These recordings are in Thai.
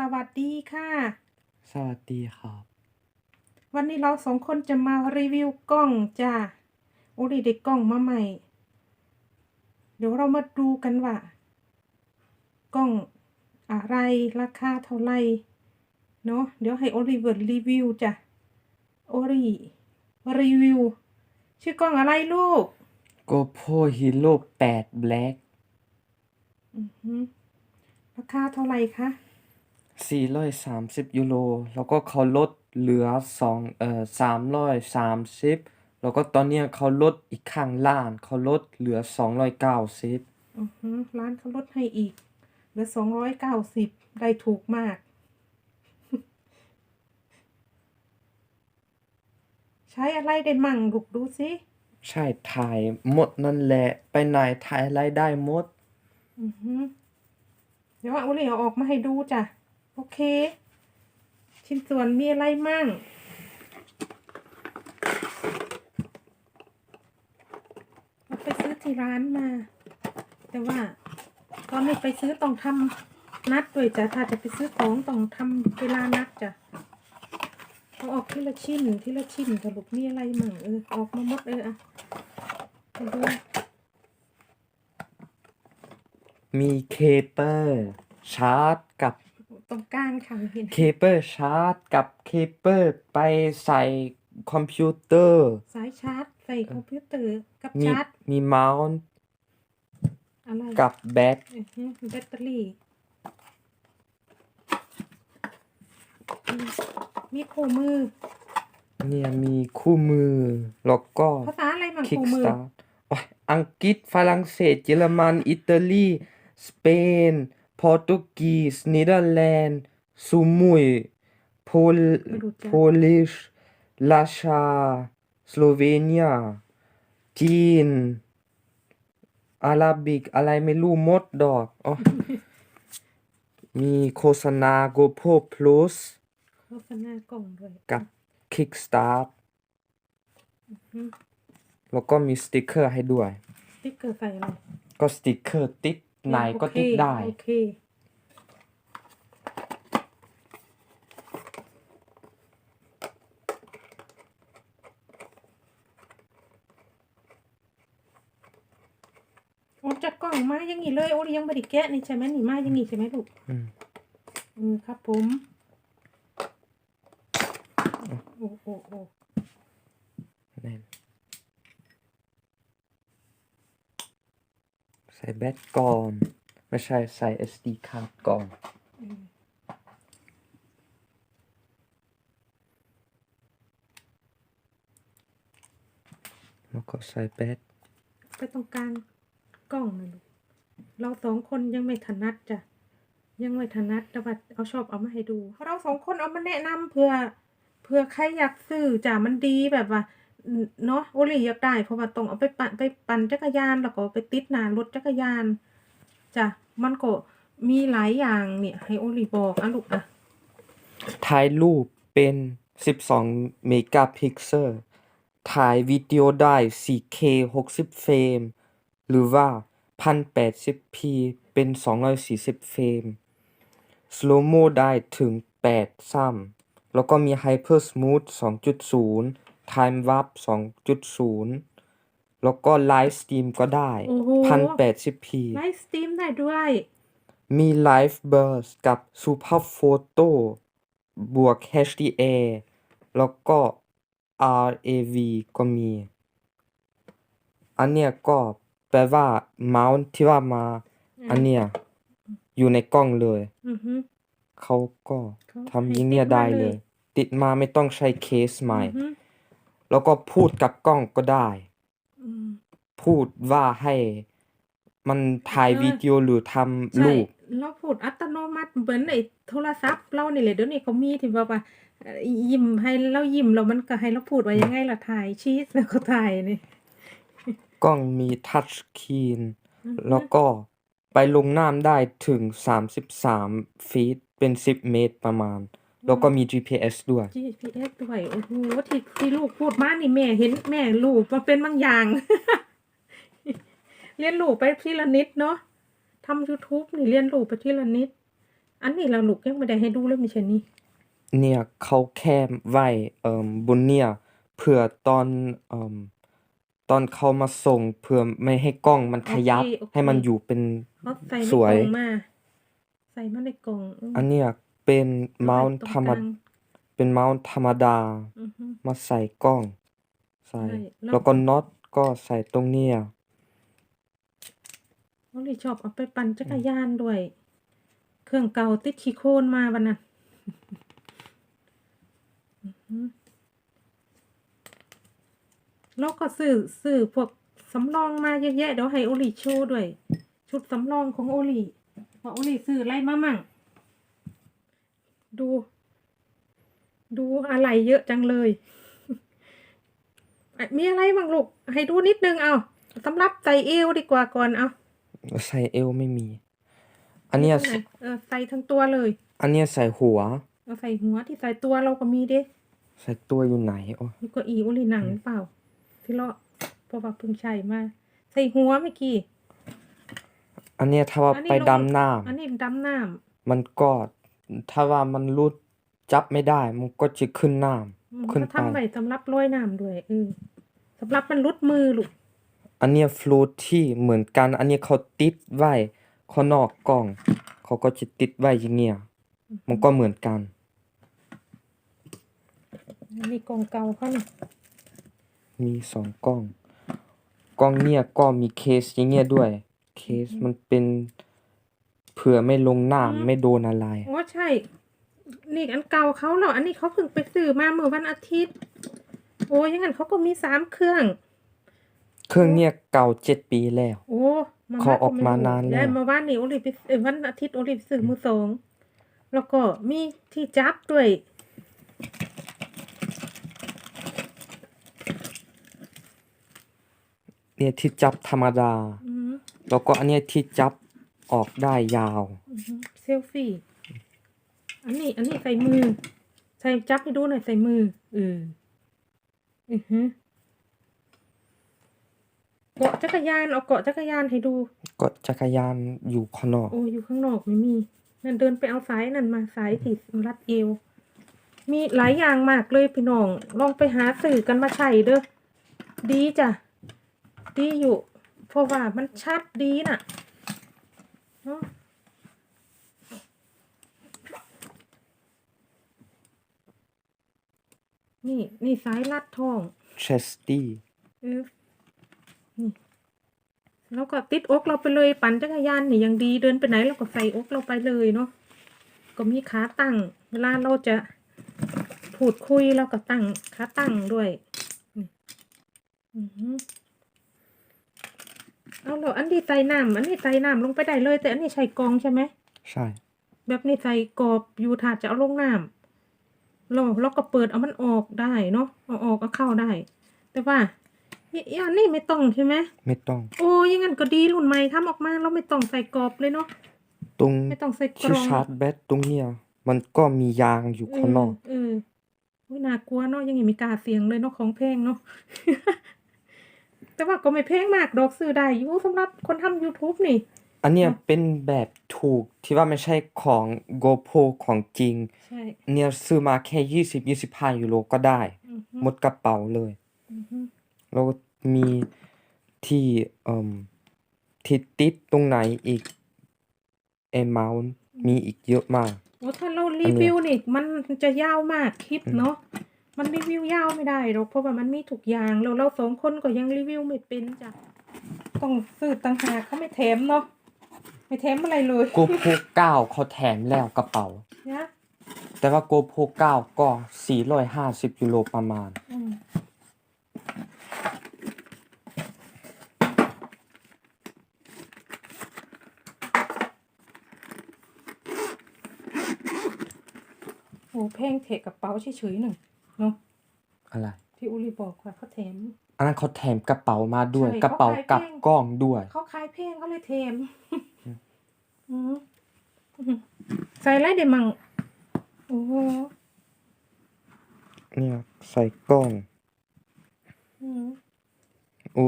สวัสดีค่ะ สวัสดีครับ วันนี้เราสองคนจะมารีวิวกล้องจ้าโอ้ดีได้กล้องมาใหม่ เดี๋ยวเรามาดูกันว่า กล้องอะไรราคาเท่าไหร่เนาะเดี๋ยวให้โอลิเวอร์รีวิวจ้ะโอริรีวิว ชื่อกล้องอะไรลูก GoPro Hero 8 Black อือหือราคาเท่าไหร่คะ 430 ยูโร แล้วก็เขาลดเหลือ2เอ่อ330 แล้วก็ตอนเนี้ยเขาลดอีกข้างล่างเขาลดเหลือ 290อือหือร้านเขาลดให้อีกเหลือสองร้อยเก้าสิบได้ถูกมาก ใช้อะไรได้มั่งลูกดูสิใช่ถ่ายหมดนั่นแหละ ไปไหนถ่ายอะไรได้หมด อือหือเดี๋ยวเอาเลยเอาออกมาให้ดูจ้ะ โอเค ชิ้นส่วนมีอะไรมั่ง เราไปซื้อที่ร้านมา แต่ว่าตอนนี้ไปซื้อต้องทำนัดด้วยจ้ะ ถ้าจะไปซื้อของต้องทำเวลานัดจ้ะเอาออกทีละชิ้นทีละชิ้นสรุปมีอะไรมั่งเออออกมาหมดเอออะไปดูมีเคเบิลชาร์จกับ ตรงกลางค่ะเห็นเคเบิลชาร์จกับเคเบิลไปใส่คอมพิวเตอร์ สายชาร์จใส่คอมพิวเตอร์กับมีชาร์จมีเมาส์อะไรกับแบตอือฮึแบตเตอรี่อืมมีคู่มือ เนี่ยมีคู่มือ แล้วก็ ภาษาอะไรมั่งคิกคู่สมือตาร์ทโอ้ยอังกฤษฝรั่งเศส เยอรมัน อิตาลี สเปน โปรตุเกสเนเธอร์แลนด์ซูมุยโพลไม่รู้จักโพลิชลาชา สโลเวเนีย จีน อาราบิก อะไรไม่รู้หมดดอกอ๋อ มีโฆษณา GoPro Plus โฆษณากล่องด้วยกับ Kickstart อืมแล้วก็มีสติกเกอร์ให้ด้วยสติ๊กเกอร์ใส่อะไร ก็สติกเกอร์ติด ไหนก็ติดได้ โอเคโอ้จากกล่องมาอย่างนี้เลย โอ้ยยังไม่ได้แกะนี่ใช่ไหมนี่มาอย่างนี้ใช่ไหมลูก อืมอืมครับผม โอ้โอ้โอ้แน่น ส่แบตก่อน ไม่ใช่ใส่ SD card ก่อนแล้วก็ใส่แบตไปตรงกลางกล้องนะลูกเราสองคนยังไม่ถนัดจ้ะ ยังไม่ถนัดแต่ว่าเอาชอบเอามาให้ดู เราสองคนเอามาแนะนำเพื่อเพื่อใครอยากซื้อจ้ะมันดีแบบว่า เนาะโอลี่อยากได้เพราะว่าต้องเอาไปปั่นไปปั่นจักรยานแล้วก็ไปติดหน้ารถจักรยานจ้ะมันก็มีหลายอย่างเนี่ยให้โอลี่บอกอะลูกอะถ่ายรูปเป็น 12 เมกะพิกเซล ถ่ายวิดีโอได้ 4K 60 เฟรม หรือว่า 1080p เป็น 240 เฟรม Slow Mo ได้ถึง 8 ซ้ำแล้วก็มี Hyper Smooth 2.0 Time Warp 2.0 แล้วก็ Live Stream ก็ได้ โอ้โห 1080p ไลฟ์สตรีมได้ด้วย มี Live Burst กับ Super Photo บวก HDR แล้วก็ RAV ก็มี อันเนี้ยก็แปลว่าเมาส์ที่ว่ามาอันเนี้ยอยู่ในกล้องเลย อือฮึ เขาก็เขาทำให้ยิงเนี่ยติดมาได้เลเลยยติดมาไม่ต้องใช้เคสใหม่ อือฮึ แล้วก็พูดกับกล้องก็ได้ อืม พูดว่าให้มันถ่ายเออ วิดีโอหรือทำใช่รูป เราพูดอัตโนมัติเหมือนไอ้โทรศัพท์เรานี่แหละเดี๋ยวนี้เขามีที่แบบว่าเอ่อยิ้มให้เรายิ้มแล้วมันก็ให้เราพูดว่ายังไงล่ะถ่ายชีสแล้วก็ถ่ายนี่ กล้องมีทัชสกรีนอือฮึแล้วก็ไปลงน้ำได้ถึง 33 ฟีต เป็น 10 เมตรประมาณ แล้วก็มี GPS ด้วย GPS ด้วยโอ้โหที่ที่ลูกพูดมานี่แม่เห็นแม่ลูกมาเป็นบางอย่าง เรียนรู้ไปทีละนิดเนาะทำ YouTube นี่เรียนรู้ไปทีละนิด อันนี้เราลูกยังไม่ได้ให้ดูเลยไม่ใช่นี่เนี่ยเขาแค่ไว้เอ่อบนเนี่ยเพื่อตอนเอ่อตอนเขามาส่งเพื่อไม่ให้กล้องมันขยับ โอเคโอเค ให้มันอยู่เป็น เขาใส่ในสกวยล่องมา ใส่มาในกล่องอืม อันเนี้ย เป็นเอาเมาไว้ส์ตรงธรรมกลางเป็นเมาส์ธรรมดา อือฮึ มาใส่กล้อง ใส่ ใช่แล้ว แล้วก็น็อตก็ใส่ตรงเนี้ยน้องลีชอบเอาไปปั่นจักรยานด้วย เครื่องเก่าติดขี้โคลนมาวันนั้นอือฮึแล้วก็ซื้อซื้อพวกสำรองมาเยอะแยะเดี๋ยวให้โอลีโชว์ด้วย ชุดสำรองของโอลีว่าโอลีซื้ออะไรมามั่ง ดู ดูอะไรเยอะจังเลยอะมีอะไรบ้างลูก ให้ดูนิดนึงเอาสำหรับใส่เอวดีกว่าก่อนเอาใส่เอวไม่มี อันเนี้ยตรงไหเออใส่ทั้งตัวเลย อันเนี้ยใส่หัวเอาใส่หัวที่ใส่ตัวเราก็มีเด้ใส่ตัวอยู่ไหนโอ้ยนี่ก็อีอุลีหนังหรือเปล่า ที่เราเพราะว่าเพิ่งใช้มา ใส่หัวเมื่อกี้อันเนี้ยถ้าว่าอันนี้ไปลงดำน้อันนี้ดำน้ำมันก็ ถ้าว่ามันรุดจับไม่ได้ มันก็จะขึ้นน้ำมันำขึ้นก็ไป ทำไว้สำหรับลอยน้ำด้วยเออสำหรับมันรุดมือลูกอันเนี้ยฟลูที่เหมือนกัน อันเนี้ยเขาติดไว้ข้างนอกกล่อง เขาก็จะติดไว้อย่างเงี้ยมันก็เหมือนกันอันนี้กล่องเก่าเขาเนี่ยมีสองกล้อง กล้องเนี่ยก็มีเคสอย่างเงี้ยด้วย เคสมันเป็นเผื่อไม่ลงน้ำไม่โดนอะไรโอ้ใช่ นี่อันเก่าเขาเหรอ อันนี้เขาเพิ่งไปซื้อมาเมื่อวันอาทิตย์ โอ้ยอยังงั้นเขาก็มีสามเครื่อง เครื่องเนี่ยเก่าเจ็ดปีแล้ว โอ้มาเขาม่ออกมานานแล้วได้มาว่านนี่โอลิฟไปเอ้ยวันอาทิตย์โอลิฟซื้อมือสองแล้วก็มีที่จับด้วย เนี่ยที่จับธรรมดาอืมแล้วก็อันเนี้ยที่จับ ออกได้ยาว อือฮึเซลฟี่ อันนี้ อันนี้ใส่มือ ใส่จับให้ดูหน่อยใส่มือเอออือฮึเกาะจักรยานเอาเกาะจักรยานให้ดูก็จักรยานอยู่ข้างนอก โอ้อยู่ข้างนอกไม่มี นั่นเดินไปเอาสายนั่นมาสายที่รัดเอว มีหลายอย่างมากเลยพี่น้อง ลองไปหาสื่อกันมาใช้เด้อ ดีจ้ะ ดีอยู่ เพราะว่ามันชัดดีน่ะเนาะนี่ นี่สายรัดท้อง เชสตี้เออนี่ แล้วก็ติดอกเราไปเลยปั่นจักรยานนี่ยังดีเดินไปไหนเราก็ใส่อกเราไปเลยเนาะ ก็มีขาตั้ง เวลาเราจะพูดคุยเราก็ตั้งขาตั้งด้วยนี่อือหือ เอาเหรออันนี้ใส่น้ำอันนี้ใส่น้ำลงไปได้เลย แต่อันนี้ใส่กรองใช่ไหมใช่ แบบนี้ใส่กรอบอยู่ถาดจะเอาลงน้ำเราเราก็เปิดเอามันออกได้เนาะเอาออกเอาเข้าได้ แต่ว่าอีอีอันนี้ไม่ต้องใช่ไหมไม่ต้อง โอ้ยอยังงั้นก็ดีรุ่นใหม่ทำออกมาเราไม่ต้องใส่กรอบเลยเนาะตรงไม่ต้องใส่กรที่องชาร์จแบตตรงเนี้ยมันก็มียางอยู่ข้างนอกเออเอออุ๊ยน่ากลัวเนาะยังไงมีกล้าเสียงเลยเนาะของแพงเนาะ แต่ว่าก็ไม่แพงมากดอกซื้อได้อยู่สำหรับคนทำ YouTube นี่ อันเนี้ยเนอะเป็นแบบถูกที่ว่าไม่ใช่ของ GoPro ของจริง ใช่เนี่ยซื้อมาแค่ยี่สิบยี่สิบห้ายูโรก็ได้ อือฮึหมดกระเป๋าเลย อือฮึแล้วมีที่เอ่มที่ติดตรงไหนอีกเอมาวมีอีกเยอะมาก โอ้ถ้าเรารีวิวนี่ มันจะยาวมากคลิปเนาะ มันรีวิวยาวไม่ได้หรอกเพราะว่ามันมีทุกอย่างแล้วเราสองคนก็ยังรีวิวไม่เป็นจ้ะต้องซื้อต่างหากเขาไม่แถมเนาะไม่แถมอะไรเลย GoPro 9เขาแถมแล้วกระเป๋า นะแต่ว่า GoPro 9ก็450ยูโรประมาณ อืมโอ้แพงเทกกระเป๋าเฉยๆหนึ่ง เนาะอะไรที่อุลีบอกว่าเขาแถม อันนั้นเขาแถมกระเป๋ามาด้วย ใช่กระเป๋าเขาขายกับแพงกล้องด้วย เขาขายเพลงเขาเลยเทมอืมใส่อะไรเดี๋ยวมังโอ้โหเนี่ยใส่กล้องอืมโอ้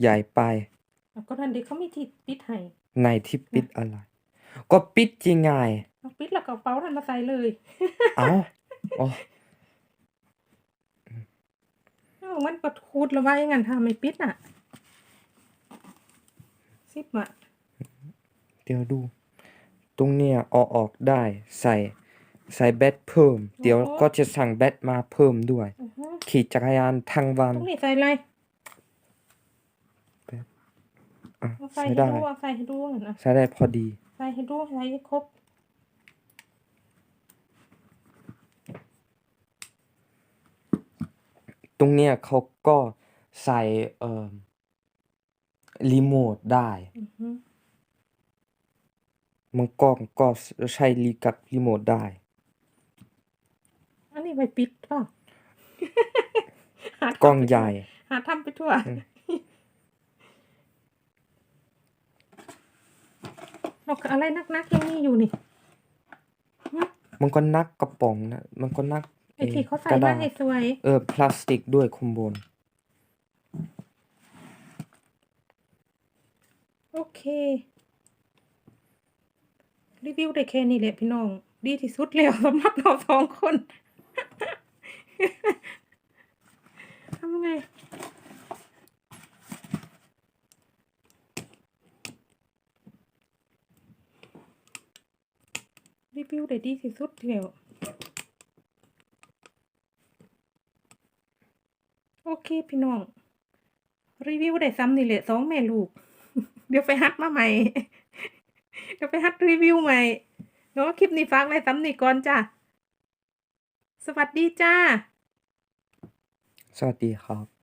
ใหญ่ไปแล้วก็ทันเด็กเขามีที่ปิดให้ในที่ปิดอะไร ก็ปิดยังไง เอาปิดแล้วก็เอาเป๋าทันมาใส่เลย เอ้าอ๋อ เอ้ามันก็คูดแล้วว่าอย่างงั้นถ้าไม่ปิดน่ะสิบอะเดี๋ยวดู ตรงเนี้ยเอาออกได้ใส่ใส่แบตเพิ่ม เดี๋ยวก็จะสั่งแบตมาเพิ่มด้วยอือฮึขี่จักรยานทั้งวันตรงนี้ใส่อะไรอะเอาใส่ใส่ให้ได้ดูเอาใส่ให้ดูเหมือนอะใส่ได้พอดี ใส่ให้ดูใส่ให้ครบ ตรงเนี้ยเขาก็ใส่เอ่อรีโมทได้อือฮึมันก็ก็ใช้รีกับรีโมทได้ อันนี้ไว้ปิดเปล่าหาทำกล้องไปใหญ่ หาทำไปทั่ว อืมนกอะไรนักๆยังมีอยู่นี่ มันก็นักกระป๋องนะ มันก็นัก ไอ้ที่เขาใส่กระมาดาษให้สวย เออ พลาสติกด้วยคุมบน โอเค รีวิวได้แค่นี้แหละพี่น้อง ดีที่สุดแล้วสำหรับเราสองคนทำไงรีวิวได้ดีที่สุดแล้ว โอเคพี่น้อง รีวิวได้ซ้ำนี่แหละสองแม่ลูก เดี๋ยวไปฮัดมาใหม่ เดี๋ยวไปฮัดรีวิวใหม่เนาะคลิปนี้ฝากไว้ซ้ำนี่ก่อนจ้ะสวัสดีจ้า สวัสดีครับ